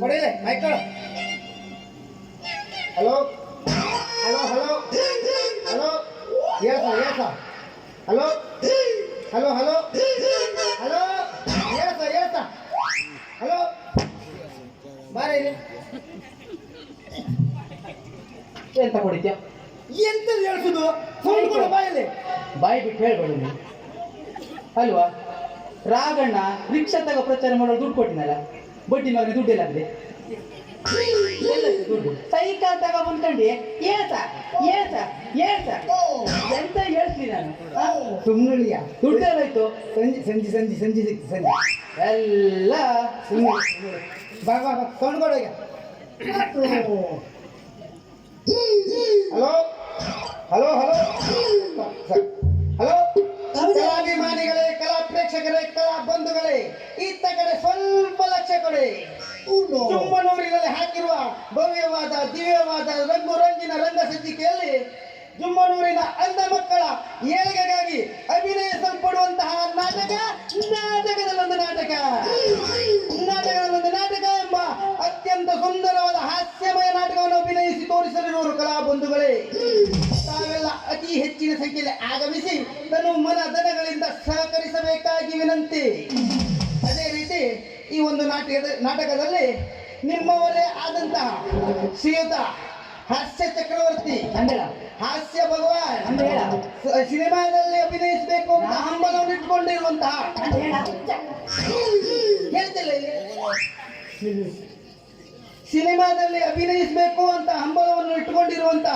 Por Michael. Hello, hello, hello, hello. Yes, yes. Hello, hello, hello. ಎಂತ ಕೊಡಿದ್ಯಾ ಎಂತ ಹೇಳ್ಸುದು? ಕೊಡು ಬಾಯಲ್ಲಿ. ಬಾಯಿ ಬಿಟ್ಟು ಹೇಳ್ಬೋದು ನೀನು. ಅಲ್ವಾ? ರಾಗಣ್ಣ ರಿಕ್ಷಾ ತಗೋ ಪ್ರಚಾರ ಮಾಡೋ ದುಡ್ಡು ಕೊಟ್ಟಿನಲ್ಲ ಬಡ್ಡಿ ಮಗನಿಗೆ ದುಡ್ಡು ಎಲ್ಲಾಗಿದೆ ಎಲ್ಲಾಯ್ತು ದುಡ್ಡು. ಸೈಕಲ್ ತಗೋ ಬಂದ್ಕೊಂಡಿ ಏತ ಏತ ಏತ ಎಂತ ಹೇಳ್ತೀನಿ ನಾನು? ಸುಮ್ಮನಿಯ ದುಡ್ಡು ಏನಾಯ್ತು? ಸಂಜೆ ಸಂಜೆ ಸಂಜೆ ಸಂಜೆ ಸಿಕ್ತು, ಸಂಜೆ. ಎಲ್ಲ ಸುಮ್ಮನೆ ಬಾ ಬಾ ಈಗ. ಹಲೋ? Hello hello? ಹಲೋ? ಕಲಾಭಿಮಾನಿಗಳೇ ಕಲಾ ಪ್ರೇಕ್ಷಕರೇ ಕಲಾ ಬಂಧುಗಳೇ ಇತ್ತ ಕಡೆ ಸ್ವಲ್ಪ ಲಕ್ಷ್ಯ ಕೊಡಿ. ಜುಮ್ಮನೂರಿನಲ್ಲಿ ಹಾಕಿರುವ ಭವ್ಯವಾದ ದಿವ್ಯವಾದ ರಂಗು ರಂಗಿನ ರಂಗ ಸಜ್ಜಿಕೆಯಲ್ಲಿ ಜುಮ್ಮನೂರಿನ ಅಂಧ ಮಕ್ಕಳ ಏಳಿಗೆಗಾಗಿ ಅಭಿನಯಿಸಲ್ಪಡುವಂತಹ ನಾಟಕ ನಾಟಕದಲ್ಲೊಂದು ನಾಟಕ. ಸುಂದರವಾದ ಹಾಸ್ಯಮಯ ನಾಟಕವನ್ನು ಅಭಿನಯಿಸಿ ತೋರಿಸಲಿರುವರು ಕಲಾ ಬಂಧುಗಳೇ. ತಾವೆಲ್ಲ ಅತಿ ಹೆಚ್ಚಿನ ಸಂಖ್ಯೆಯಲ್ಲಿ ಆಗಮಿಸಿ ತನ್ನ ಮನ ದನಗಳಿಂದ ಸಹಕರಿಸಬೇಕಾಗಿ ವಿನಂತಿ. ಅದೇ ರೀತಿ ಈ ಒಂದು ನಾಟಕದ ನಾಟಕದಲ್ಲಿ ನಿಮ್ಮವರೇ ಆದಂತಹ ಶ್ರೀಯುತ ಹಾಸ್ಯ ಚಕ್ರವರ್ತಿ ಅಂದೇಳ ಹಾಸ್ಯ ಭಗವಾನ್ ಅಂದ ಸಿನಿಮಾದಲ್ಲಿ ಅಭಿನಯಿಸಬೇಕು ಅಂತ ಹಂಬಲವನ್ನು ಇಟ್ಕೊಂಡಿರುವಂತಹ ಹೇಳ್ತಿಲ್ಲ ಇಲ್ಲಿ. ಸಿನಿಮಾದಲ್ಲಿ ಅಭಿನಯಿಸಬೇಕು ಅಂತ ಹಂಬಲವನ್ನು ಇಟ್ಟುಕೊಂಡಿರುವಂತ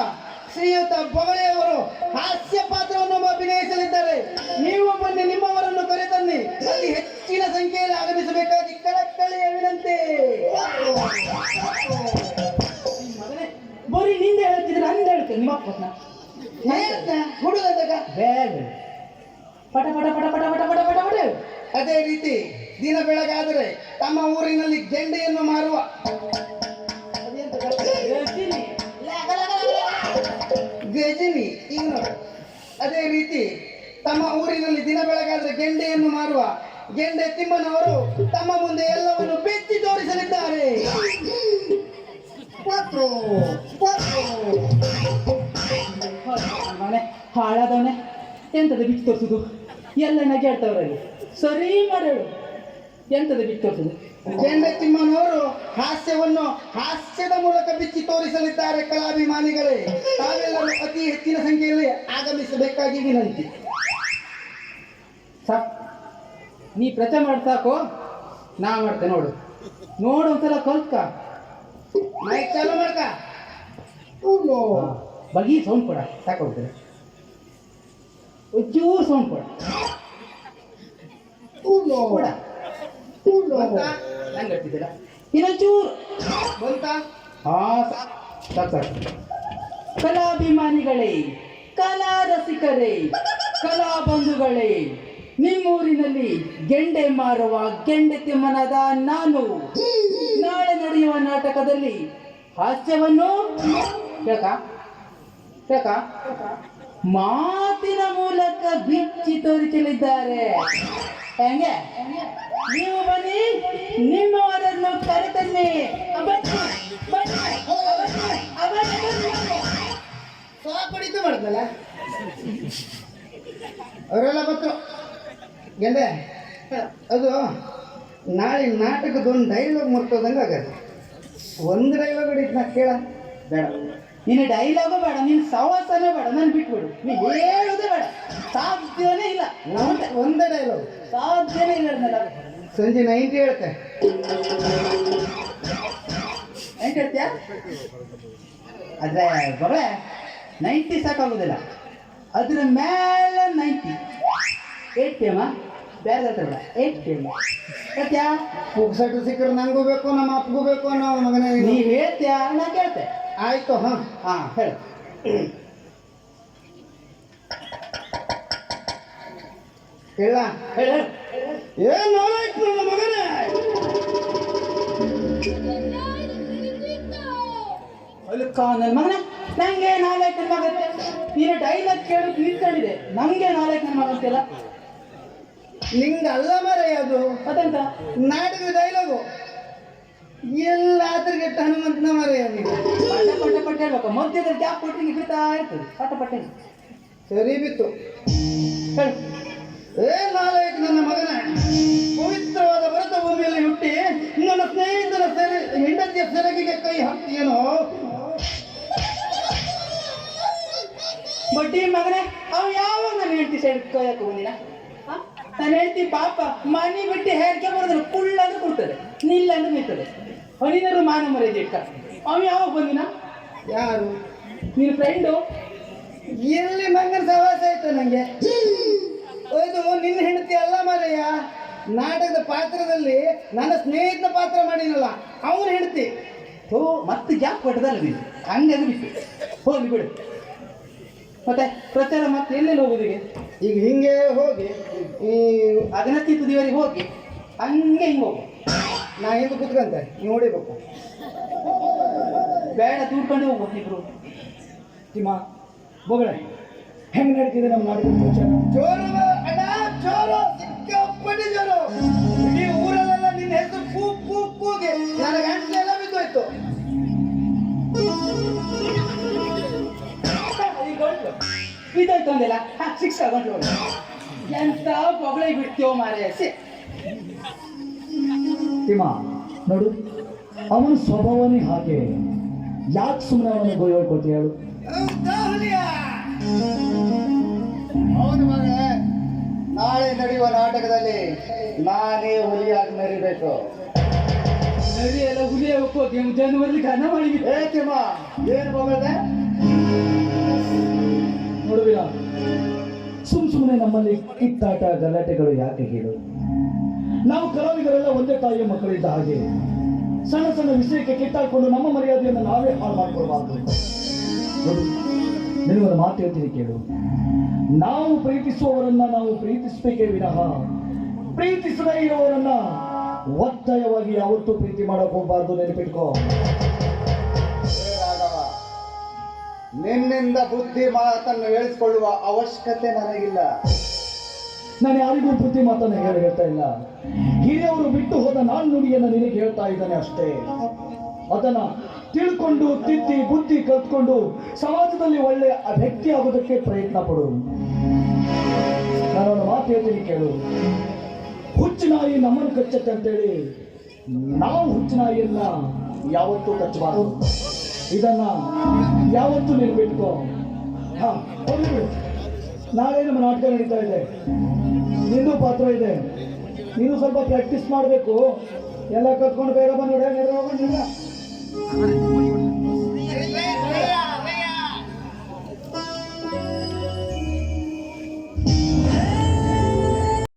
ಶ್ರೀಯುತ ಬೊಗಳೆಯವರು ಹಾಸ್ಯ ಪಾತ್ರವನ್ನು ಅಭಿನಯಿಸಲಿದ್ದಾರೆ. ನೀವು ಬನ್ನಿ ನಿಮ್ಮವರನ್ನು ಕರೆತನ್ನಿ. ಅಲ್ಲಿ ಹೆಚ್ಚಿನ ಸಂಖ್ಯೆಯಲ್ಲಿ ಆಗಮಿಸಬೇಕಾಗಿ ಕಳಕಳಿಯ ವಿನಂತಿ. ಬರೀ ನಿಂದ ಹೇಳ್ತಿದ್ರೆ ಹಂಗೆ ಹೇಳ್ತೇನೆ ನಿಮ್ಮ ಅಪ್ಪನ. ಹುಡುಗದಾಗ ಬೇಡ ಪಟ ಪಟ ಪಟ ಪಟ ಪಟ ಪಟ ಪಟ ಪಟ. ಅದೇ ರೀತಿ ದಿನ ಬೆಳಗಾದರೆ ತಮ್ಮ ಊರಿನಲ್ಲಿ ಗೆಂಡೆಯನ್ನು ಮಾರುವ ಗಜನಿ ಇನ್ನು ಅದೇ ರೀತಿ ತಮ್ಮ ಊರಿನಲ್ಲಿ ದಿನ ಬೆಳಗಾದ್ರೆ ಗೆಂಡೆಯನ್ನು ಮಾರುವ ಗೆಂಡೆ ತಿಮ್ಮನವರು ತಮ್ಮ ಮುಂದೆ ಎಲ್ಲವನ್ನು ಬೆಚ್ಚಿ ತೋರಿಸಲಿದ್ದಾರೆ. ಹಾಳಾದವನೇ ಎಂತದ ಬಿಚ್ಚಿ ತೋರಿಸುದು? ಎಲ್ಲ ನಗಾಡ್ತವ್ರಲ್ಲಿ ಸರಿ ಮಾಡೇಳು ಎಂತದ ಬಿಚ್ಚಿ ತೋರಿಸಿದೆ ವಿಜೇಂದ್ರ ತಿಮ್ಮನವರು ಹಾಸ್ಯವನ್ನು ಹಾಸ್ಯದ ಮೂಲಕ ಬಿಚ್ಚಿ ತೋರಿಸಲಿದ್ದಾರೆ ಕಲಾಭಿಮಾನಿಗಳೇ. ತಾವೆಲ್ಲರೂ ಅತಿ ಹೆಚ್ಚಿನ ಸಂಖ್ಯೆಯಲ್ಲಿ ಆಗಮಿಸಬೇಕಾಗಿ ವಿನಂತಿ. ಸಾಕ್ ನೀ ಪ್ರಚಾರ ಮಾಡಿ ಸಾಕು. ನಾ ಮಾಡ್ತೆ ನೋಡು. ನೋಡು ಒಂದ್ಸಲ ಕಲ್ತ್ಕ ಮೈಕ್ ಚಾಲು ಮಾಡ್ಕ. ಬಗಿ ಸೌಂಡ್ ಕೊಡ ಸಾಕೋಗ್ತೇನೆ ಒಂಚೂರು ಸೌಂಡ್ ಕೊಡ. ಕೊಡ. ಹೇಳ್ತಿದ್ದೀರ? ಇನ್ನೊಂಚೂರು ಬಂತ? ಹಾ ಕಲಾಭಿಮಾನಿಗಳೇ ಕಲಾ ರಸಿಕರೇ ಕಲಾ ಬಂಧುಗಳೇ ನಿಮ್ಮೂರಿನಲ್ಲಿ ಗೆಂಡೆ ಮಾರುವ ಗೆಂಡೆ ತಿಮ್ಮನದ ನಾನು. ನಾಳೆ ನಡೆಯುವ ನಾಟಕದಲ್ಲಿ ಹಾಸ್ಯವನ್ನು ಯಾಕ ಮಾತಿನ ಮೂಲಕ ಬಿಚ್ಚಿ ತೋರಿಸಲಿದ್ದಾರೆ. ಹೆಂಗೆ? ನೀವು ನಿಮ್ಮವರನ್ನು ಕರೆತನ್ನಿ. ಮಾಡಿದ್ನಲ್ಲ? ಅವರೆಲ್ಲ ಗೊತ್ತು. ಗೆಂಡೆ ಅದು ನಾಳೆ ನಾಟಕದ ಒಂದು ಡೈಲಾಗ್ ಮುರ್ತದಂಗೆ ಆಗತ್ತೆ. ಒಂದು ಡೈಲಾಗ್ ಹೊಡಿತು ನಾ ಕೇಳ. ಬೇಡ. ನಿನ್ನ ಡೈಲಾಗು ಬೇಡ ನಿನ್ನ ಸವಾಸನೇ ಬೇಡ ನಾನು ಬಿಟ್ಬಿಡು. ನೀ ಹೇಳೋದೇ ಬೇಡ. ಸಾಧ್ಯನೇ ಇಲ್ಲ. ಒಂದೇ ಒಂದೇ ಡೈಲಾಗ್ ಸಾಧ್ಯನೇ ಇಲ್ಲ. ಸಂಜೆ ನೈಂಟಿ ಹೇಳ್ತೆ. ಹೆಂಗ್ ಹೇಳ್ತೀಯ? ಆದರೆ ಬರೇ ನೈಂಟಿ ಸಾಕಾಗೋದಿಲ್ಲ. ಅದ್ರ ಮೇಲೆ ನೈಂಟಿ. ಏಟ್ ಪಿ ಎಂ ಬೇರೆ ಹತ್ರ ಬೇಡ ಏಟ್ ಪಿ ಎಂ ಹೇಳ್ತೀಯಾ? ಪುಕ್ಸಟ್ಟು ಸಿಕ್ಕರೆ ನಂಗೂ ಬೇಕು ನಮ್ಮ ಅಪ್ಪಗೂ ಬೇಕು ಅನ್ನೋ ಮಗನೇ ನೀವು ನೀವ್ ಹೇಳ್ತೀಯಾ? ನಾ ಕೇಳ್ತೆ. ಆಯಿತು ಹಾಂ. ಹಾಂ ಹೇಳು. ಹೇಳ ಹೇಳು. ಏನ್ ನೋಡಾಯ್ತು ನನ್ನ ಮಗನೇ. ಅಲ್ಲಿ ಕಾನಲ್ ಮಗನ. ನಂಗೆ ನಾಲ್ಕು ಮಗ ನೀನು ಡೈಲಾಗ್ ಕೇಳು ನಿಂತ್ಕೊಂಡಿದೆ. ನಂಗೆ ನಾಲ್ಕು ಮಗ ಅಂತೆಲ್ಲ ನಿಂಗೆ ಅಲ್ಲ ಮರೆ ಅದು. ಅದಂತ ನಾಟಕದ ಡೈಲಾಗು. ಎಲ್ಲ ಕೆಟ್ಟ ಹನುಮಂತನ ಮರೆ ನೀವು ಪಟ ಪಟ ಪಟ ಹೇಳ್ಬೇಕು. ಮಧ್ಯದಲ್ಲಿ ಗ್ಯಾಪ್ ಕೊಟ್ಟಿಂಗ್ ಬಿಡ್ತಾ ಇರ್ತದೆ. ಪಟ ಪಟ್ಟೆ ಸರಿ ಬಿತ್ತು. ಹೇಳು. ಏ ನಾಲಾಯಕ್ ನನ್ನ ಮಗನ. ಪವಿತ್ರವಾದ ಭರತ ಭೂಮಿಯಲ್ಲಿ ಹುಟ್ಟಿ ನನ್ನ ಸ್ನೇಹಿತನ ಸೆರೆ ಹೆಂಡತಿಯ ಸೆರಗಿಗೆ ಕೈ ಹಾಕ್ತೀಯನೋ? ಬಡ್ಡಿ ಮಗನೇ ಅವ್ ಯಾವಾಗ ನಾನು ಹೆಂಡತಿ ಸೈಡ್ ಕೊಯ್ಯಕ್ಕೆ ಬಂದಿನ ನಾನು? ಹೇಳ್ತಿ ಪಾಪ ಮನೆ ಬಿಟ್ಟು ಹೇರ್ಕೆ ಬರೋದಿಲ್ಲ ಕುಳ್ಳ ಅಂದ್ರೆ ಕೊಡ್ತದೆ ನಿಲ್ಲ ಅಂದ್ರೆ ಮಾನ ಮರ್ಯಾದೆ ಇಟ್ಟ ಅವ್ ಯಾವಾಗ ಬಂದಿನ? ಯಾರು? ನಿನ್ನ ಫ್ರೆಂಡು ಎಲ್ಲಿ ಮಂಗನ ಸವಾಸ ಆಯ್ತು ನಂಗೆ? ಇದು ನಿನ್ನ ಹೆಂಡತಿ ಅಲ್ಲ ಮಾರಯ್ಯ. ನಾಟಕದ ಪಾತ್ರದಲ್ಲಿ ನನ್ನ ಸ್ನೇಹಿತನ ಪಾತ್ರ ಮಾಡಿನಲ್ಲ ಅವನ ಹೆಂಡತಿ. ಓ ಮತ್ತೆ ಗ್ಯಾಪ್ ಕೊಟ್ಟದಲ್ಲ ನೀನು? ಹಂಗೆ ಬಿಟ್ಟು. ಹೋಗಿ ಬಿಡು. ಮತ್ತೆ ಪ್ರಚಾರ ಮತ್ತೆ ಎಲ್ಲೆಲ್ಲಿ ಹೋಗೋದು ಈಗ? ಹಿಂಗೆ ಹೋಗಿ ಈ ಅಗನತಿ ತುದಿಯವರಿಗೆ ಹೋಗಿ ಹಂಗೆ ಹಿಂಗೆ ಹೋಗು. ನಾ ಹಿಂಗೆ ಕುತ್ಕಂತೆ ನೋಡಿಬೇಕು ಬೇಡ ತೂಡ್ಕೊಂಡೆ ಹೋಗ್ಬೋದು ಇಬ್ರು. ತಿಮ್ಮ ಬೊಗಳೆ ಹೆಂಗೆ ನಡೀತಿದೆ ನಮ್ಮ ನಾಟಕದ ಪ್ರಚಾರ? ಜೋರು ಜೋರು ಸಿಕ್ಕಾಪಟ್ಟಿ ಜೋರು ಇಡೀ ಊರಲ್ಲೆಲ್ಲ ನಿನ್ನ ಹೆಸರು ಕೂ ಕೂ ಕೂಗಿ ನನ್ನ ಗಂಟೆ ಎಲ್ಲ ಬಿದ್ದೋಯ್ತು ಇದಾಯ್ತು ಅಂದಿಲ್ಲ ಸಿಕ್ಸ್ ತಗೊಂಡು ಎಂತ ಬೊಗಳೆ ಬಿಡ್ತೀವೋ ಮಾರೇ ಸಿ. ತಿಮ್ಮ ನೋಡು ಅವನ ಸ್ವಭಾವನೇ ಹಾಗೆ. ಯಾಕೆ ಸುಮ್ಮನೆ ಅವನಿಗೆ ಗೊಯ್ಯ ಹೇಳ್ಕೊತಿ ಹೇಳು. ನಾಟಕದಲ್ಲಿ ನಾನೇ ಹುಲಿಯಾಗಿ ಮೆರಿಬೇಕು ನಡಿ ಎಲ್ಲ ಹುಲಿ ಹೋಗಿ ಜನವರಿ ಘನ ಮಾಡಿ ಏ ತಿಮ್ಮ ಏನು ಬೊಗಳ್ದೆ ನೋಡುವಿರ ಸುಮ್ ಸುಮ್ಮನೆ ನಮ್ಮಲ್ಲಿ ಕಿತ್ತಾಟ ಗಲಾಟೆಗಳು ಯಾಕೆ ಹೇಳು? ನಾವು ಕಲಾವಿದರೆಲ್ಲ ಒಂದೇ ತಾಯಿಯ ಮಕ್ಕಳಿದ್ದ ಹಾಗೆ. ಸಣ್ಣ ಸಣ್ಣ ವಿಷಯಕ್ಕೆ ಕಿತ್ತಾಡಿಕೊಂಡು ನಮ್ಮ ಮರ್ಯಾದೆಯನ್ನು ನಾವೇ ಹಾಳು ಮಾಡಿಕೊಳ್ಬಾರ್ದು ನಿಮಗೊಂದು ನಿನಗೊಂದು ಮಾತು ಹೇಳ್ತೀನಿ ಕೇಳು. ನಾವು ಪ್ರೀತಿಸುವವರನ್ನ ನಾವು ಪ್ರೀತಿಸಬೇಕೇ ವಿನಃ. ಪ್ರೀತಿಸದೇ ಇರುವವರನ್ನ ಒತ್ತಾಯವಾಗಿ ಯಾವತ್ತೂ ಪ್ರೀತಿ ಮಾಡಕ್ ಹೋಗ್ಬಾರ್ದು ನೆನಪಿಟ್ಕೋ. ನಿನ್ನಿಂದ ಬುದ್ಧಿ ಮಾತನ್ನು ಹೇಳಿಸಿಕೊಳ್ಳುವ ಅವಶ್ಯಕತೆ ನನಗಿಲ್ಲ. ನಾನು ಯಾರಿಗೂ ಬುದ್ಧಿ ಮಾತನ್ನು ಹೇಳಿ ಹೇಳ್ತಾ ಇಲ್ಲ. ಹಿರಿಯವರು ಬಿಟ್ಟು ಹೋದ ನಾನ್ ನುಡಿಯನ್ನು ನಿನಗೆ ಹೇಳ್ತಾ ಇದ್ದಾನೆ ಅಷ್ಟೇ. ಅದನ್ನ ತಿಳ್ಕೊಂಡು ತಿದ್ದಿ ಬುದ್ಧಿ ಕಲ್ತ್ಕೊಂಡು ಸಮಾಜದಲ್ಲಿ ಒಳ್ಳೆಯ ವ್ಯಕ್ತಿ ಆಗೋದಕ್ಕೆ ಪ್ರಯತ್ನ ಪಡು. ನಾನೊಂದು ಮಾತು ಹೇಳ್ತೀನಿ ಕೇಳು. ಹುಚ್ಚು ನಾಯಿ ನಮ್ಮನ್ನು ಕಚ್ಚತ್ತೆ ಅಂತೇಳಿ ನಾವು ಹುಚ್ಚು ನಾಯಿಯನ್ನ ಯಾವತ್ತೂ ಕಚ್ಚಬಾರದು. ಇದನ್ನ ಯಾವತ್ತೂ ನಿಲ್ಬಿಟ್ಕೋ ನಾಳೆ ನಮ್ಮ ನಾಟಕ ನಡೀತಾ ಇದೆ. ನಿಂದು ಪಾತ್ರ ಇದೆ. ನೀನು ಸ್ವಲ್ಪ ಪ್ರಾಕ್ಟೀಸ್ ಮಾಡಬೇಕು. ಎಲ್ಲ ಕತ್ಕೊಂಡು ಬೇಗ ಬಂದು ಹೋಗೋಣ